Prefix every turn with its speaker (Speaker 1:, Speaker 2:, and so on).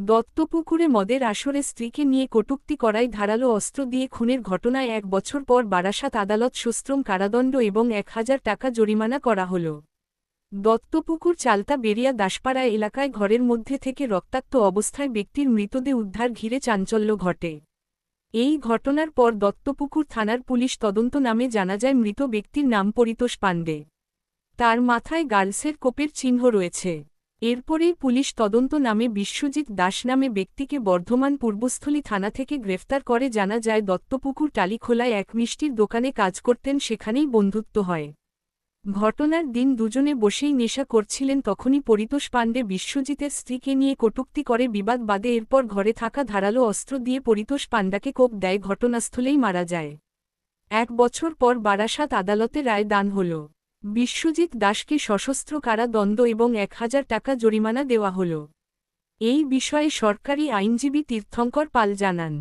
Speaker 1: দত্তপুকুরে মদের আসরে স্ত্রীকে নিয়ে কটূক্তি করায় ধারালো অস্ত্র দিয়ে খুনের ঘটনায় এক বছর পর বারাসাত আদালত সুশ্রম কারাদণ্ড এবং এক হাজার টাকা জরিমানা করা হল। দত্তপুকুর চালতা বেরিয়া দাসপাড়া এলাকায় ঘরের মধ্যে থেকে রক্তাক্ত অবস্থায় ব্যক্তির মৃতদেহ উদ্ধার ঘিরে চাঞ্চল্য ঘটে। এই ঘটনার পর দত্তপুকুর থানার পুলিশ তদন্ত নামে জানা যায় মৃত ব্যক্তির নাম পরিতোষ পাণ্ডে। তার মাথায় গার্লসের কোপের চিহ্ন রয়েছে। এরপরেই পুলিশ তদন্ত নামে বিশ্বজিৎ দাস নামে ব্যক্তিকে বর্ধমান পূর্বস্থলী থানা থেকে গ্রেফতার করে। জানা যায়, দত্তপুকুর টালিখোলায় এক মিষ্টির দোকানে কাজ করতেন, সেখানেই বন্ধুত্ব হয়। ঘটনার দিন দুজনে বসেই নেশা করছিলেন, তখনই পরিতোষ পাণ্ডে বিশ্বজিতের স্ত্রীকে নিয়ে কটূক্তি করে বিবাদ বাদে এরপর ঘরে থাকা ধারালো অস্ত্র দিয়ে পরিতোষ পাণ্ডাকে কোপ দেয়। ঘটনাস্থলেই মারা যায়। এক বছর পর বারাসাত আদালতে রায় দান হল। বিশ্বজিৎ দাসকে সশস্ত্র কারাদণ্ড এবং এক হাজার টাকা জরিমানা দেওয়া হল। এই বিষয়ে সরকারি আইনজীবী তীর্থঙ্কর পাল জানান।